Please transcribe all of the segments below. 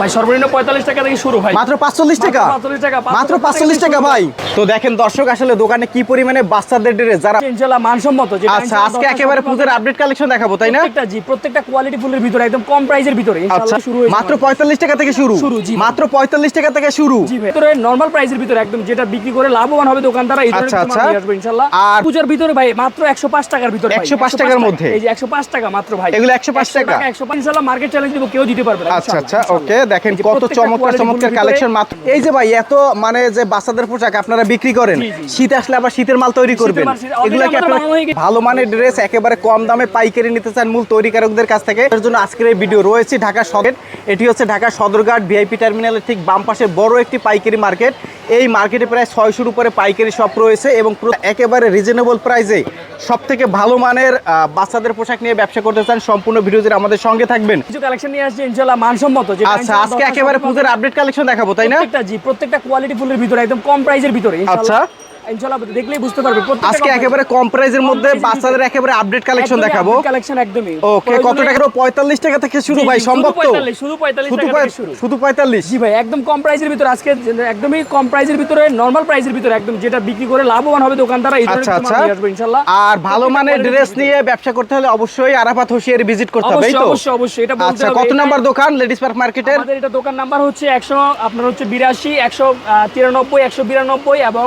ভাই সর্বনিম্ন পঁয়তাল্লিশ টাকা থেকে শুরু ভাই। মাত্র পাঁচচল্লিশ টাকা? মাত্র 45 টাকা, মাত্র পাঁচচল্লিশ টাকা ভাই। তো দেখেন দর্শক আসলে দোকানে কি পরিমাণে বাচ্চাদের ড্রেস যারা ইনশাল্লাহ মানসম্মত যেটা আচ্ছা আজকে একেবারে পুজোর আপডেট কালেকশন দেখাবো তাই না? প্রত্যেকটা জি প্রত্যেকটা কোয়ালিটি ফুলের ভিতরে একদম কম প্রাইসের ভিতরে আচ্ছা ইনশাআল্লাহ শুরু হয়েছে মাত্র আমাদের। পঁয়তাল্লিশ টাকা থেকে শুরু? শুরু, জি মাত্র পঁয়তাল্লিশ টাকা থেকে শুরু? জি ভিতরে নরমাল প্রাইসের ভিতরে একদম যেটা বিক্রি করে লাভবান হবে দোকানদাররা এই ধরনের আচ্ছা, মাল আচ্ছা। আসবে ইনশাআল্লাহ আর- পূজার ভিতরে ভাই মাত্র 105 টাকার ভিতরে ভাই, 105 টাকার মধ্যে? এই যে 105 টাকা মাত্র ভাই। এগুলো 105 টাকা? 105 ইনশাআল্লাহ মার্কেট চ্যালেঞ্জ দিব কেউ দিতে পারবে না আচ্ছা আচ্ছা ওকে ইনশাআল্লাহ। দেখেন কত চমৎকার চমৎকার কালেকশন মাত্র। এই যে ভাই এত মানে যে বাচ্চাদের পোশাক আপনারা বিক্রি করেন। শীত আসলে আবার শীতের মাল তৈরি করবেন। এগুলা কি আপনারা। ভালো মানের ড্রেস একেবারে কম দামে পাইকারি নিতে চান মূল তৈরিকারকদের কাছ থেকে। এর জন্য আজকের এই ভিডিও রয়েছে ঢাকা সদর। এটি হচ্ছে ঢাকা সদরঘাট ভিআইপি টার্মিনালের ঠিক বাম পাশে বড় একটি পাইকারি মার্কেট এই মার্কেটে প্রায় ছয়শোর উপরে পাইকারি শপ রয়েছে এবং একেবারে রিজনেবল প্রাইসে সব থেকে ভালো মানের বাচ্চাদের পোশাক নিয়ে ব্যবসা করতে চান সম্পূর্ণ ভিডিও জুড়ে আমাদের সঙ্গে থাকবেন। কিছু কালেকশন নিয়ে আসছে ইনশাআল্লাহ মানসম্মত আচ্ছা আজকে একেবারে ফুলের আপডেট কালেকশন দেখাবো তাই না? প্রত্যেকটা জি প্রত্যেকটা কোয়ালিটি ফুলের ভিতরে একদম কম প্রাইসের ভিতরে ইনশাআল্লাহ। আচ্ছা। ইনশাআল্লাহ দেখলেই বুঝতে পারবে। আজকে একেবারে কম প্রাইজের মধ্যে বাচ্চাদের একেবারে আপডেট কালেকশন দেখাবো। collection একদমই। ওকে কত প্রয়োজনে- টাকা পঁয়তাল্লিশ টাকা থেকে শুরু ভাই সম্ভব তো। শুধু 45 শুধু টাকা পঁয়- থেকে শুরু। শুধু পঁয়তাল্লিশ। জি ভাই একদম কম প্রাইসের ভিতরে। আজকে একদমই কম প্রাইসের ভিতরে নরমাল প্রাইসের ভিতরে একদম যেটা বিক্রি করে লাভবান হবে দোকানদাররা এই আচ্ছা আচ্ছা। ইনশাআল্লাহ। আর ভালো মানের ড্রেস নিয়ে ব্যবসা করতে হলে অবশ্যই আরাফাত হোসিয়ারি ভিজিট করতে হবে তো? অবশ্যই অবশ্যই এটা বলতে আচ্ছা কত নাম্বার দোকান? লেডিস পার্ক মার্কেটের আমাদের এটা দোকান নাম্বার হচ্ছে একশো আপনার হচ্ছে বিরাশি একশো তিরানব্বই একশো বিরানব্বই এবং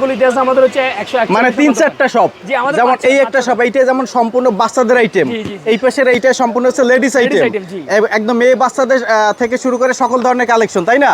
চার আছে আমাদের হচ্ছে মানে তিন চারটা শপ যেমন এই একটা শপ এইটা যেমন সম্পূর্ণ বাচ্চাদের আইটেম। এই পাশের এইটা সম্পূর্ণ হচ্ছে লেডিস আইটেম একদম মেয়ে বাচ্চাদের থেকে শুরু করে সকল ধরনের কালেকশন তাই না?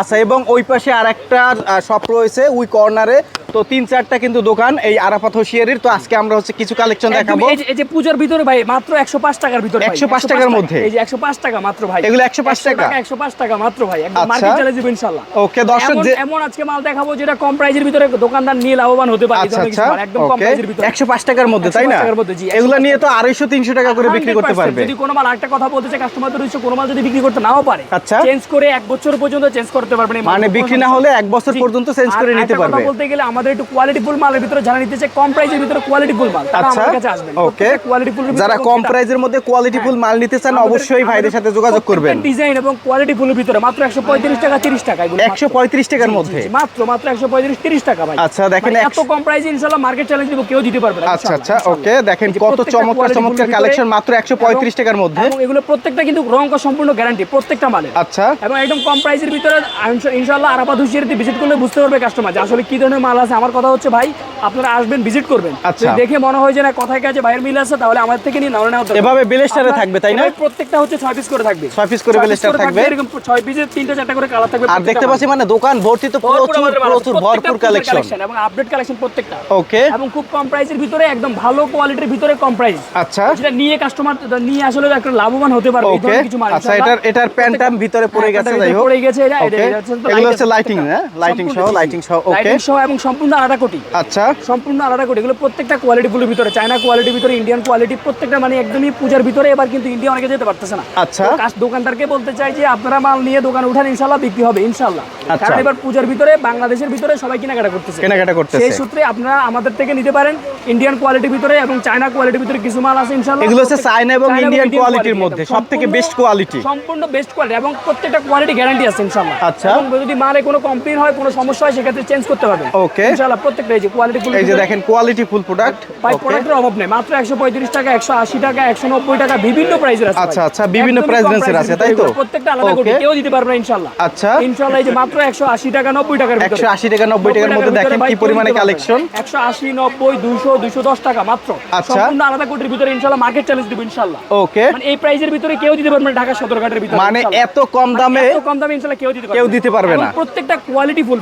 আচ্ছা এবং ওই পাশে আর একটা শপ রয়েছে ওই কর্নারে তো তিন চারটা কিন্তু দোকান এই আরাফাত হোসিয়ারির। তো আজকে আমরা হচ্ছে কিছু কালেকশন দেখাবো। এই যে- পূজার ভিতরে ভাই মাত্র একশো পাঁচ টাকার ভিতরে 105 টাকার মধ্যে? এই যে একশো পাঁচ টাকা মাত্র ভাই। এগুলো 105 টাকা? একশো পাঁচ টাকা মাত্র ভাই। একদম আচ্ছা। মার্কেট চ্যালেঞ্জ দিব ইনশাল্লাহ। ওকে দর্শক এমন যে এমন আজকে মাল দেখাবো যেটা কম প্রাইসের ভিতরে দোকানদার নিয়ে লাভবান হতে পারে আচ্ছা আচ্ছা। একদম কম ওকে। প্রাইসের ভিতরে। একশো পাঁচ টাকার মধ্যে তাই না? 105 105 এগুলো নিয়ে তো আড়াইশো তিনশো টাকা করে বিক্রি করতে পারবে। যদি কোনো মাল একটা কথা বলতে চাই কাস্টমারদের উদ্দেশ্যে কোনো মাল যদি বিক্রি করতে নাও পারে আচ্ছা। চেঞ্জ করে এক বছর পর্যন্ত চেঞ্জ করতে পারবে মানে বিক্রি না হলে এক বছর পর্যন্ত চেঞ্জ করে নিতে পারবে। বলতে গেলে আমাদের একটু কোয়ালিটি ফুল মালের ভিতরে যারা নিতে চায় কম প্রাইসের ভিতরে কোয়ালিটি ফুল মাল আচ্ছা আমাদের কাছে আসবেন। ওকে কোয়ালিটি ফুল যারা কম প্রাইজের মধ্যে কোয়ালিটিফুল মাল নিতে চান অবশ্যই ভাইদের সাথে যোগাযোগ করবেন। ডিজাইন এবং কোয়ালিটি ফুলের ভিতরে মাত্র 135 টাকা 30 টাকা এগুলো মাত্র। একশো পঁয়ত্রিশ টাকার মধ্যে। মাত্র মাত্র 135 30 টাকা ভাই। আচ্ছা, দেখেন মানে এত কম প্রাইসে ইনশাআল্লাহ মার্কেট চ্যালেঞ্জ দিব কেউ দিতে পারবে না আচ্ছা আচ্ছা ওকে দেখেন কত চমৎকার চমৎকার কালেকশন মাত্র একশো পঁয়ত্রিশ এবং- টাকার মধ্যে। এবং এগুলো প্রত্যেকটা কিন্তু রং সম্পূর্ণ গ্যারান্টি প্রত্যেকটা মালে আচ্ছা। এবং একদম কম প্রাইসের ভিতরে ইনশা- ইনশাআল্লাহ আরাফাত হুশিয়ারিতে ভিজিট করলে বুঝতে পারবে কাস্টমার যে আসলে কি ধরনের মাল আছে। আমার কথা হচ্ছে ভাই আপনারা আসবেন ভিজিট করবেন। আচ্ছা। দেখে মনে হয় যে না কথায় কাজে ভাইয়ের মিল আছে তাহলে আমাদের থেকে নিয়ে নাও নেওয়া এভাবে বেলেস্টারে থাকবে, তাই না? প্রত্যেকটা হচ্ছে ছয় পিস করে থাকবে। ছয় piece করে বেলেস্টার থাকবে। এরকম ছয় পিসের তিনটা চারটা করে কালার থাকবে আর দেখতে পাচ্ছি মানে দোকান ভর্তি তো প্রচুর প্রচুর ভরপুর কালেকশন এবং আপডেট কালেকশন প্রত্যেকটা। ওকে এবং খুব কম প্রাইসের ভিতরে একদম ভালো কোয়ালিটির ভিতরে কম প্রাইস আচ্ছা। যেটা নিয়ে কাস্টমার নিয়ে আসলে একটা লাভবান হতে পারবে এই ধরনের কিছু মাল। আচ্ছা এটার এটার প্যান্টাম ভিতরে পড়ে গেছে যাই হোক। পড়ে গেছে এটা, এটা- হচ্ছে লাইটিং। হ্যাঁ? লাইটিং সহ লাইটিং সহ ওকে লাইটিং সহ এবং সম্পূর্ণ আলাদা কোটি। আচ্ছা। সম্পূর্ণ আলাদা কোটি। এগুলো প্রত্যেকটা কোয়ালিটি ফুলের ভিতরে চায়না কোয়ালিটির ভিতরে ইন্ডিয়ান কোয়ালিটি প্রত্যেকটা মানে একদমই পূজার ভিতরে এবার কিন্তু ইন্ডিয়া অনেকে যেতে পারতেছে না। আচ্ছা। দোকানদারকে বলতে চাই যে আপনারা মাল নিয়ে দোকানে উঠান ইনশাল্লাহ বিক্রি হবে ইনশাল্লাহ আচ্ছা। কারণ এবার পূজার ভিতরে বাংলাদেশের ভিতরে সবাই কেনাকাটা করতেছে। কেনাকাটা করতেছে। সেই সূত্রে আপনারা আমাদের থেকে নিতে পারেন ইন্ডিয়ান কোয়ালিটির ভিতরে এবং চায়না কোয়ালিটির ভিতরে কিছু মাল আছে ইনশাল্লাহ এগুলো হচ্ছে চায়না এবং ইন্ডিয়ান কোয়ালিটির মধ্যে একদম। সব থেকে বেস্ট কোয়ালিটি সম্পূর্ণ বেস্ট কোয়ালিটি এবং প্রত্যেকটা কোয়ালিটি গ্যারান্টি আছে ইনশাল্লাহ আচ্ছা। এবং যদি মালে কোনো কমপ্লেন হয় কোনো সমস্যা হয় সেক্ষেত্রে চেঞ্জ করতে পারবেন। Okay. ইনশাল্লাহ প্রত্যেকটা এই যে কোয়ালিটি এই যে দেখেন কোয়ালিটি ফুল প্রোডাক্ট ভাই প্রোডাক্টের অভাব নেই। মাত্র একশো পঁয়ত্রিশ টাকা একশো আশি টাকা একশো নব্বই টাকা বিভিন্ন প্রাইসের আছে আচ্ছা, আচ্ছা, বিভিন্ন একদমই price কম range এর price আছে, তাই তো? প্রত্যেকটা আলাদা করে কেউ দিতে পারবে না ইনশাল্লাহ আচ্ছা। ইনশাল্লাহ এই যে মাত্র একশো আশি টাকা নব্বই টাকার ভিতরে। একশো আশি টাকা নব্বই টাকার মধ্যে দেখেন কি পরিমাণে কালেকশন একশো আশি নব্বই দুশো দুশো দশ টাকা মাত্র। সম্পূর্ণ আলাদা কোটির ভিতরে ইনশাল্লাহ মার্কেট চ্যালেঞ্জ দিব ইনশাল্লাহ ওকে মানে এই প্রাইসের ভিতরে কেউ দিতে পারবে না ঢাকা সদরঘাটের ভিতরে মানে এত কম দামে এত কম দামে কেউ দিতে পারবে কেউ না। দিতে পারবে না। প্রত্যেকটা কোয়ালিটি ফুল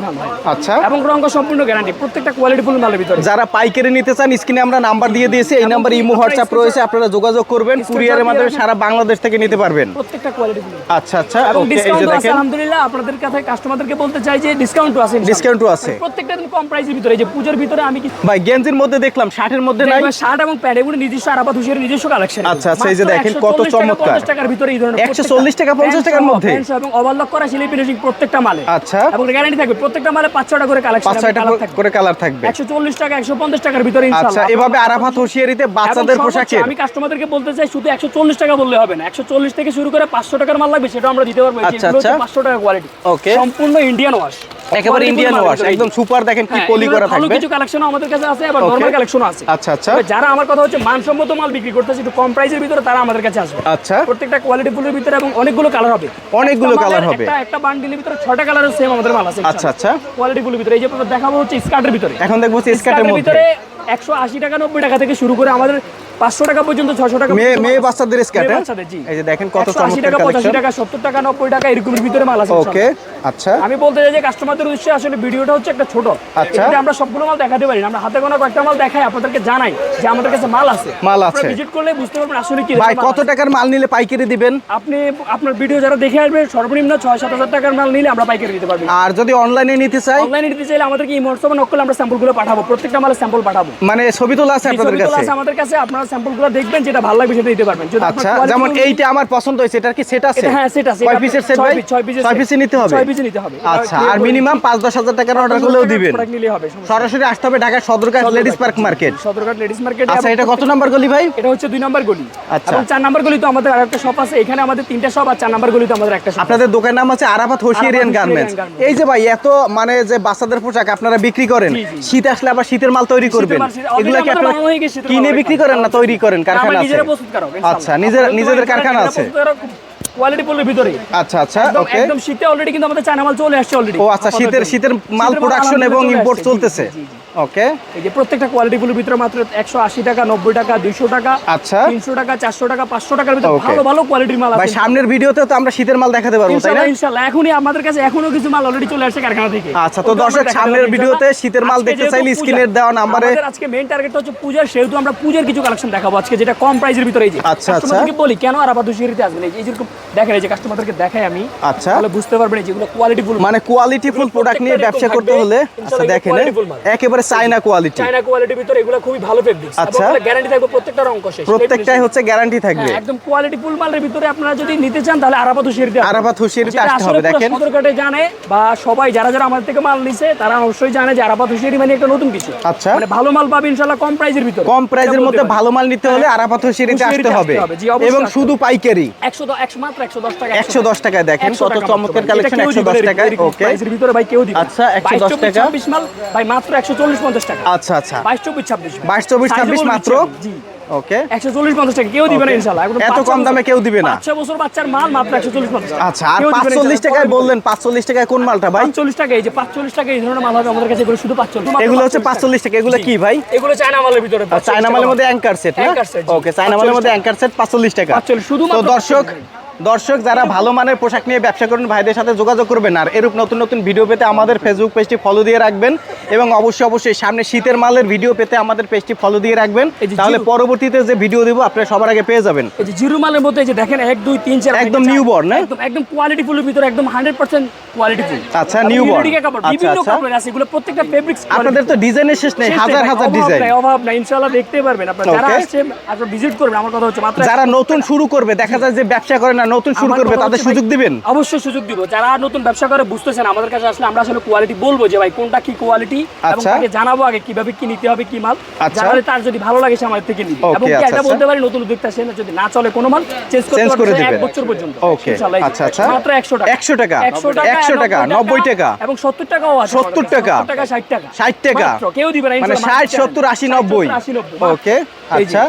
আচ্ছা। এবং রঙ সম্পূর্ণ গ্যারান্টি প্রত্যেকটা কোয়ালিটি ফুল মালের ভিতরে। যারা পাইকারি নিতে চান স্ক্রিনে আমরা নাম্বার দিয়ে দিয়েছি এই নাম্বারে ইমো হোয়াটসঅ্যাপ রয়েছে আপনারা যোগাযোগ করবেন কুরিয়ারের মাধ্যমে সারা বাংলাদেশ থেকে নিতে পারবেন। প্রত্যেকটা কোয়ালিটি ফুল আচ্ছা আচ্ছা এবং ওকে এই যে ডিসকাউন্ট আছে দেখেন। আলহামদুলিল্লাহ আপনাদের কাছে কাস্টমারদেরকে বলতে চাই যে ডিসকাউন্ট আছে ডিসকাউন্টও আছে। প্রত্যেকটা একদম কম প্রাইসের ভিতরে এই যে পূজার ভিতরে আমি কি ভাই গেঞ্জির মধ্যে দেখলাম শার্টের মধ্যে নাই। শার্ট এবং প্যান্ট এগুলো নিজস্ব হুশিয়ার নিজস্ব কালেকশন আচ্ছা, আচ্ছা, এই যে দেখেন কত চমৎকার। টাকার ভিতরে এই ধরনের 140 টাকা, 50 টাকার মধ্যে? এবং ওভারলক করা ফিনিশিং প্রত্যেকটা মালে। আচ্ছা। এবং গ্যারান্টি থাকবে প্রত্যেকটা মালে পাঁচ ছটা করে কালেকশন পাঁচ ছয়টা থাকবে। করে কালার থাকবে। একশো চল্লিশ টাকা একশো পঞ্চাশ টাকার ভিতরে আচ্ছা এভাবে আরাফাত হুঁশিয়ারিতে বাচ্চাদের এবং সর্বোচ্চ পোশাকের আমি কাস্টমারদেরকে বলতে চাই শুধু একশো চল্লিশ টাকা বললে হবে না একশো চল্লিশ থেকে শুরু করে পাঁচশো টাকার মাল লাগবে সেটা আমরা দিতে পারব। আচ্ছা, আচ্ছা। পাঁচশো টাকা কোয়ালিটি ওকে সম্পূর্ণ ইন্ডিয়ান ওয়াশ একেবারে ইন্ডিয়ান ওয়াশ একদম সুপার দেখেন কি পলি করা ভালো থাকবে। কিছু আমাদের কাছে আছে আবার নরমাল কালেকশনও আছে। আচ্ছা আচ্ছা। যারা আমার কথা হচ্ছে মানসম্মত মাল বিক্রি করতেছে একটু কম প্রাইসের ভিতরে তারা আমাদের কাছে আসবে। আচ্ছা। প্রত্যেকটা কোয়ালিটি ফুলের ভিতরে এবং অনেকগুলো কালার হবে। অনেকগুলো colour হবে। একটা একটা বান্ডিলের ভিতরে ছয়টা কালারের সেম আমাদের মাল আছে আচ্ছা আচ্ছা। কোয়ালিটি ফুলের ভিতরে এই যে দেখাবো হচ্ছে স্কার্টের ভিতরে। এখন দেখব স্কার্টের ভিতরে একশো আশি টাকা নব্বই টাকা থেকে শুরু করে আমাদের পাঁচশো টাকা পর্যন্ত টাকা মেয়ে মেয়ে বাচ্চাদের স্কার্ট? বাচ্চাদের, জি। এই যে দেখেন কত 180 চমৎকার টাকা পঁচাশি কালেকশন টাকা সত্তর টাকা নব্বই টাকা এরকমের ভিতরে মাল আছে ওকে আচ্ছা। আমি বলতে চাই যে কাস্টমারদের উদ্দেশ্যে আসলে ভিডিওটা হচ্ছে একটা ছোট। আচ্ছা। আমরা সবগুলো মাল দেখাতে পারি না। আমরা হাতে গোনা কয়েকটা মাল দেখাই আপনাদেরকে জানাই যে আমাদের কাছে মাল আছে। মাল আছে। ভিজিট করলে বুঝতে পারবেন আসলে কি ভাই কত টাকার মাল নিলে পাইকারি দিবেন? আপনি আপনার ভিডিও যারা দেখে আসবে সর্বনিম্ন ছয় সাত হাজার টাকার মাল নিলে আমরা পাইকারি দিতে পারব। আর যদি অনলাইনে নিতে চাই? অনলাইনে নিতে চাইলে আমাদেরকে হোয়াটসঅ্যাপে নক করলে আমরা স্যাম্পলগুলো পাঠাবো। প্রত্যেকটা মালের স্যাম্পল পাঠাবো। মানে ছবি তোলা আছে আপনাদের কাছে? আমাদের কাছে। আপনারা স্যাম্পলগুলো দেখবেন যেটা ভালো লাগবে সেটা দিতে পারবেন। আচ্ছা যেমন এইটা আমার পছন্দ হয়েছে এটার কি সেট আছে? হ্যাঁ সেট আছে। কয় পিসের সেট ভাই? piece- ছয় পিসের ছয় পিসে নিতে হবে? ছয় পিসে নিতে হবে। আচ্ছা আর মিনিমাম পাঁচ দশ হাজার টাকার অর্ডার করলেও দিবেন। হবে সরাসরি আসতে হবে Dhaka Sadarghat ladies park market Sadarghat ladies market আচ্ছা এটা কত নাম্বার গলি ভাই? এটা হচ্ছে দুই নাম্বার গলি। আচ্ছা। এবং চার নাম্বার গলি তো আমাদের আরেকটা শপ আছে এখানে আমাদের তিনটা শপ আর চার নাম্বার গলি তো আমাদের একটা শপ আপনাদের দোকানের নাম আছে আরাফাত হোসিয়ারিয়ান গার্মেন্টস এই যে ভাই এত মানে যে বাচ্চাদের পোশাক আপনারা বিক্রি করেন। শীত আসলে আবার শীতের মাল তৈরি করবেন। এগুলা কি আপনারা কিনে বিক্রি করেন না তৈরি করেন কারখানা আছে। নিজেরা প্রস্তুত করো আচ্ছা নিজের নিজেদের কারখানা আছে। কোয়ালিটি ফুলের ভিতরে আচ্ছা আচ্ছা ওকে একদম শীতে অলরেডি কিন্তু আমাদের চায়না মাল চলে আসছে অলরেডি ও আচ্ছা শীতের শীতের মাল প্রোডাকশন এবং ইম্পোর্ট চলতেছে। ওকে। এই যে প্রত্যেকটা কোয়ালিটি গুলোর ভিতরে মাত্র একশো আশি টাকা নব্বই টাকা দুইশো টাকা আচ্ছা। তিনশো টাকা চারশো টাকা পাঁচশো টাকার ভিতরে ভালো ভালো কোয়ালিটির মাল ভাই আছে। সামনের ভিডিওতে তো আমরা শীতের মাল দেখাতে পারব তাই না? এখনই আমাদের কাছে এখনও কিছু মাল অলরেডি চলে আসছে কারখানা থেকে। আচ্ছা, তো দর্শক সামনের ভিডিওতে শীতের মাল দেখতে চাইলে স্ক্রিনের দেওয়া নাম্বারে আমাদের আজকে মেইন টার্গেট হচ্ছে পূজার সেহেতু আমরা পূজার কিছু কালেকশন দেখাবো আজকে যেটা কম প্রাইসের ভিতরে এই যে। আচ্ছা, আচ্ছা। বলি কেন আর আপাতত সিঁড়িতে আসবেন এই যে দেখেন এই যে কাস্টমারদেরকে দেখাই আমি আচ্ছা। তাহলে বুঝতে পারবেন এই যেগুলো কোয়ালিটি ফুল। মানে কোয়ালিটি ফুল প্রোডাক্ট নিয়ে ব্যবসা করতে হলে আচ্ছা দেখেন। একেবারে চাইনা কোয়ালিটি চায়না কোয়ালিটির ভিতরে এগুলো খুবই ভালো ফেব্রিক্স আচ্ছা। এবং গ্যারান্টি থাকবে প্রত্যেকটা শেষ প্রত্যেকটাই হচ্ছে গ্যারান্টি থাকবে। একদম কোয়ালিটি ফুল মালের ভিতরে আপনারা যদি নিতে চান তাহলে হুশিয়ারিতে। আরাফাত হুশিয়ারিতে আসতে হবে, দেখেন। সদরঘাটে জানে বা সবাই যারা যারা আমাদের থেকে মাল নিছে তারা অবশ্যই জানে যে হুশিয়ারি মানে একটা নতুন কিছু। আচ্ছা। মানে ভালো মাল পাবে ইনশাআল্লাহ কম প্রাইসের ভিতরে। কম বলতে মধ্যে ভালো মাল নিতে হলে হ্যাঁ। আরাফাত হুশিয়ারিতে আসতে হবে। এবং শুধু পাইকারি। 100 দ- 100 মাত্র 110 টাকা 110 টাকায় দেখেন 100 কত চমৎকার কালেকশন এটা কেউ দিবে 110 না, টাকায় ওকে প্রাইসের ভিতরে ভাই কেউ দিবে আচ্ছা, 110 22, 24, টাকা। 26 মাল ভাই মাত্র 140 50 টাকা। আচ্ছা আচ্ছা। 22 24 26 22 24 26 Sizable মাত্র? বিচ্ছিন্ন, জি। ওকে। 140 50 টাকা কেউ দিবে না Okay. এত কম দামে কেউ দিবে না। পাঁচ, বছর বাচ্চার মাল মাত্র 140 50 টাকা। আচ্ছা আর কেউ দিবে না 45 ইনশাআল্লাহ। টাকায় বললেন 45 টাকায় কোন মালটা ভাই? 45 টাকা এই যে 45 টাকা এই ধরনের মাল হবে আমাদের কাছে এগুলো শুধু 45 এগুলো হচ্ছে 45 টাকা। এগুলো কি ভাই? এগুলো চায়না মালের ভিতরে চায়না মালের মধ্যে অ্যাঙ্কার সেট। ওকে চায়না মালের মধ্যে অ্যাঙ্কার সেট 45 টাকা। 45 দর্শক দর্শক যারা ভালো মানের পোশাক নিয়ে ব্যবসা করেন ভাইদের সাথে যোগাযোগ করবেন আর এরূপ নতুন নতুন ভিডিও পেতে আমাদের ফেসবুক পেজটি ফলো দিয়ে রাখবেন এবং অবশ্যই অবশ্যই সামনে শীতের মালের ভিডিও পেতে আমাদের পেজটি ফলো দিয়ে রাখবেন তাহলে পরবর্তীতে যে ভিডিও দিব আপনারা সবার আগে পেয়ে যাবেন এই যে জিরো মালের মধ্যে যে দেখেন 1 2 3 4 একদম newborn, না? একদম একদম কোয়ালিটি ফুলের ভিতরে একদম 100% কোয়ালিটি ফুল আচ্ছা, newborn। কাপড় আচ্ছা, বিভিন্ন আচ্ছা। কাপড় আছে এগুলো প্রত্যেকটা ফেব্রিক্স আপনাদের তো ডিজাইনের শেষ নেই হাজার হাজার ডিজাইন অভাব নাই ইনশাআল্লাহ দেখতে পারবেন আপনারা যারা Okay. আসছে আপনারা ভিজিট করবেন আমার কথা হচ্ছে মাত্র যারা নতুন শুরু করবে দেখা যায় যে ব্যবসা করে না নতুন শুরু করবে তাদের সুযোগ দিবেন অবশ্যই সুযোগ দিব যারা নতুন ব্যবসা করে বুঝতেছেন আমাদের কাছে আসলে আমরা আসলে কোয়ালিটি বলব যে ভাই কোনটা কি কোয়ালিটি এবং আচ্ছা। তাকে জানাব আগে কীভাবে কি নিতে হবে কি মাল আচ্ছা। জানালে তার যদি ভালো লাগে সে আমাদের থেকে নিবে এবং কি আচ্ছা, এটা। বলতে পারি নতুন উদ্যোক্তা সে যদি না চলে কোনো মাল চেঞ্জ করতে করে পারবে এক বছর পর্যন্ত ইনশাআল্লাহ। আচ্ছা, আচ্ছা। মাত্র 100 টাকা 100 টাকা, 100 টাকা 90 টাকা। এবং 70 টাকাও আছে 70 টাকা। 70 টাকা 60 টাকা 60 টাকা। কেউ দিবে না মানে 60 70 80 90 80, 90 ওকে আচ্ছা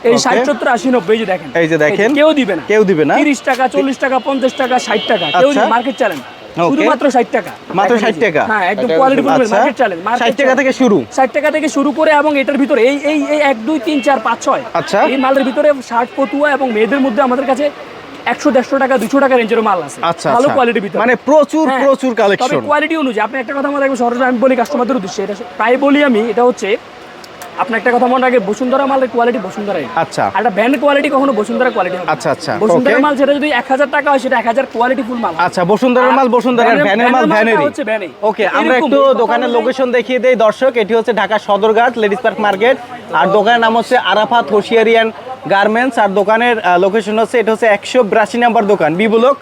এই Okay. 60 70 80 90 এই যে দেখেন। এই যে দেখেন। কেউ দিবে না। কেউ দিবে না। 30 টাকা 40 টাকা 50 টাকা 60 টাকা কেউ আচ্ছা। মার্কেট চ্যালেঞ্জ শুধুমাত্র 60 টাকা। মাত্র 60 টাকা? হ্যাঁ একদম কোয়ালিটি আচ্ছা। মার্কেট চ্যালেঞ্জ 60 টাকা থেকে শুরু। 60 টাকা থেকে শুরু করে এবং এটার ভিতরে এই এই এই 1 2 3 4 5 6 আচ্ছা। এই মালের ভিতরে শার্ট পতুয়া এবং মেয়েদের মধ্যে আমাদের কাছে 100 150 টাকা 200 টাকা রেঞ্জের মাল আছে। ভালো। কোয়ালিটির ভিতরে। মানে প্রচুর হ্যাঁ, প্রচুর তবে কালেকশন কোয়ালিটি অনুযায়ী আপনি একটা কথা মনে রাখবেন সরাসরি আমি বলি কাস্টমারদের উদ্দেশ্যে এটা প্রায় বলি আমি এটা হচ্ছে আপনি একটা কথা মনে রাখবেন বসুন্ধরা মালের কোয়ালিটি বসুন্ধরাই। আচ্ছা। একটা ব্র্যান্ড কোয়ালিটি কখনো বসুন্ধরা কোয়ালিটি হবে আচ্ছা, আচ্ছা, বসুন্ধরা মাল সেটা যদি এক হাজার টাকা হয় সেটা এক হাজার কোয়ালিটি ফুল মাল। আচ্ছা বসুন্ধরার মাল বসুন্ধরার ভ্যানের- ভ্যানের মাল ভ্যানেরই। ওকে আমরা একটু দোকানের লোকেশন দেখিয়ে দেই। দর্শক এটি হচ্ছে Dhaka Sadarghat ladies park market. আর দোকানের নাম হচ্ছে আরাফাত হোশিয়ারিয়ান গার্মেন্টস। আর দোকানের লোকেশন হচ্ছে এটা হচ্ছে একশো বিরাশি নাম্বার দোকান। বি ব্লক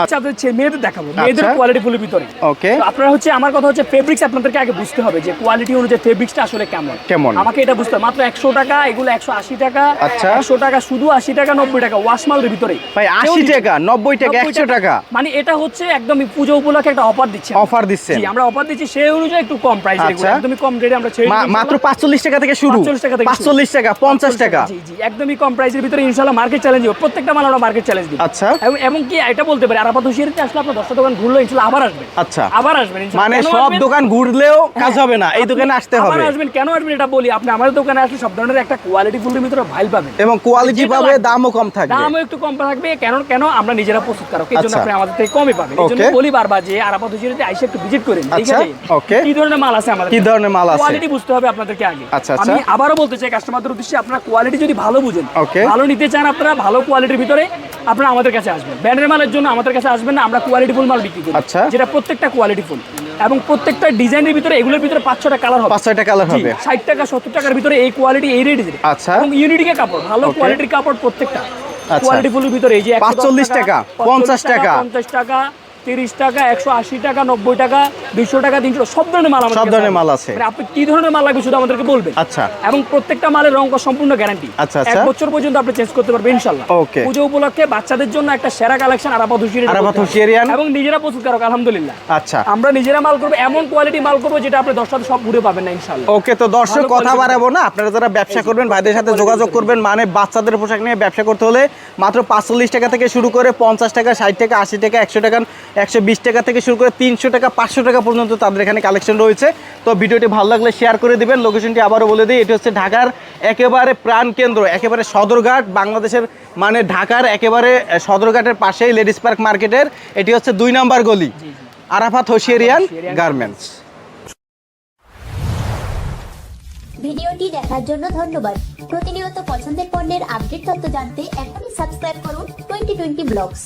আচ্ছা আপনাদের মেয়েদের দেখাবো। মেয়েদের আচ্ছা। ভিতরে। ওকে আপনারা হচ্ছে আমার কথা হচ্ছে ফেব্রিক্স আপনাদেরকে আগে বুঝতে হবে যে কোয়ালিটি অনুযায়ী ফেব্রিক্সটা আসলে কেমন। কেমন? আমাকে এটা বুঝতে হবে। মাত্র একশো টাকা এগুলো একশো আশি টাকা। আচ্ছা। একশো টাকা শুধু আশি টাকা নব্বই টাকা। ওয়াশমালের ভিতরে। ভাই আশি টাকা নব্বই টাকা একশো টাকা। মানে এটা হচ্ছে একদম পুজো উপলক্ষে একটা অফার দিচ্ছে অফার আমরা অফার দিচ্ছি সেই অনুযায়ী একটু কম প্রাইস আচ্ছা। একদমই কম রেটে আমরা ছেড়ে মাত্র পাঁচচল্লিশ টাকা থেকে শুরু। 45 টাকা থেকে পাঁচচল্লিশ টাকা পঞ্চাশ টাকা। জি জি একদমই কম প্রাইসের ভিতরে ইনশাআল্লাহ মার্কেট চ্যালেঞ্জ প্রত্যেকটা মাল আমরা মার্কেট চ্যালেঞ্জ দিব। আচ্ছা। এবং এবং কি এটা বলতে পারি আরাফাত হুশিয়ারিতে আসলে আপনার দশটা দোকান ঘুরলো ইনশাআল্লাহ আবার আসবেন আচ্ছা। আবার আসবেন মানে সব দোকান ঘুরলেও কাজ হবে না এই দোকানে আসতে আবার আসবেন কেন আসবেন এটা বলি? আপনি আমাদের দোকানে আসলে সব ধরনের একটা কোয়ালিটি ফুলের ভিতরে ভাইল পাবেন। এবং কোয়ালিটি পাবে দামও কম থাকবে। দামও একটু কম থাকবে কেন কেন আমরা নিজেরা প্রস্তুত কারক এই জন্য আচ্ছা। আপনি আমাদের থেকে কমই পাবেন। এই জন্য বলি বারবার যে আরাফাত হুশিয়ারিতে আইসা একটু ভিজিট করেন ঠিক আচ্ছা, আছে? okay. কি ধরনের মাল আছে আমাদের কি ধরনের মাল আছে? কোয়ালিটি বুঝতে হবে আপনাদেরকে আগে। আচ্ছা। আমি আবারও বলতে চাই কাস্টমারদের উদ্দেশ্যে আপনারা কোয়ালিটি যদি ভালো বুঝেন ভালো নিতে চান আপনারা ভালো কোয়ালিটির ভিতরে আপনারা আমাদের কাছে আসবেন। ব্র্যান্ডের মালের জন্য আমাদের কাছে আসবেন না আমরা কোয়ালিটি ফুল মাল বিক্রি করি আচ্ছা। যেটা প্রত্যেকটা কোয়ালিটি ফুল এবং প্রত্যেকটা ডিজাইনের ভিতরে এগুলোর ভিতরে পাঁচ ছটা কালার হবে পাঁচ ছয়টা কালার হবে ষাট টাকা সত্তর টাকার ভিতরে এই কোয়ালিটি এই রেট আচ্ছা। এবং ইউনিটিকে কাপড় ভালো কোয়ালিটির কাপড় প্রত্যেকটা আচ্ছা। কোয়ালিটি ফুলের ভিতরে এই যে 110 45 টাকা, 50 টাকা। পঞ্চাশ টাকা তিরিশ টাকা একশো আশি টাকা নব্বই টাকা দুইশো টাকা তিনশো সব ধরনের মাল সব ধরনের মাল আছে। মানে আপনি কি ধরনের মাল লাগবে শুধু আমাদেরকে বলবেন? আচ্ছা। এবং প্রত্যেকটা মালের রং করা সম্পূর্ণ গ্যারান্টি আচ্ছা, এক আচ্ছা। বছর পর্যন্ত আপনি চেঞ্জ করতে পারবেন ইনশাল্লাহ Okay. পুজো উপলক্ষে বাচ্চাদের জন্য একটা সেরা কালেকশন আরাফাত হুশিয়ারি আরাফাত হুশিয়ারিয়ান। এবং নিজেরা প্রস্তুত কারক আলহামদুলিল্লাহ। আচ্ছা। আমরা নিজেরা মাল করব এমন কোয়ালিটি মাল করব যেটা আপনি সাথে সব ঘুরে পাবেন না ইনশাল্লাহ ওকে তো দর্শক কথা বাড়াবো না আপনারা যারা ব্যবসা করবেন ভাইদের সাথে যোগাযোগ করবেন মানে বাচ্চাদের পোশাক নিয়ে ব্যবসা করতে হলে মাত্র পাঁচচল্লিশ টাকা থেকে শুরু করে পঞ্চাশ টাকা ষাট টাকা আশি টাকা একশো টাকা একশো বিশ টাকা থেকে শুরু করে তিনশো টাকা পাঁচশো টাকা পর্যন্ত তাদের এখানে কালেকশন রয়েছে। তো ভিডিওটি ভালো লাগলে শেয়ার করে দিবেন। লোকেশনটি আবারও বলে দিই এটি হচ্ছে ঢাকার একেবারে প্রাণ কেন্দ্র একেবারে সদরঘাট বাংলাদেশের মানে ঢাকার একেবারে সদরঘাটের পাশেই লেডিস পার্ক মার্কেটের। এটি হচ্ছে দুই নাম্বার গলি আরাফাত হোসিয়ারিয়ান হোসিয়ারিয়ান গার্মেন্টস। ভিডিওটি দেখার জন্য ধন্যবাদ। প্রতিনিয়ত পছন্দের পণ্যের আপডেট তথ্য জানতে এখনই সাবস্ক্রাইব করুন টোয়েন্টি টোয়েন্টি ব্লগস।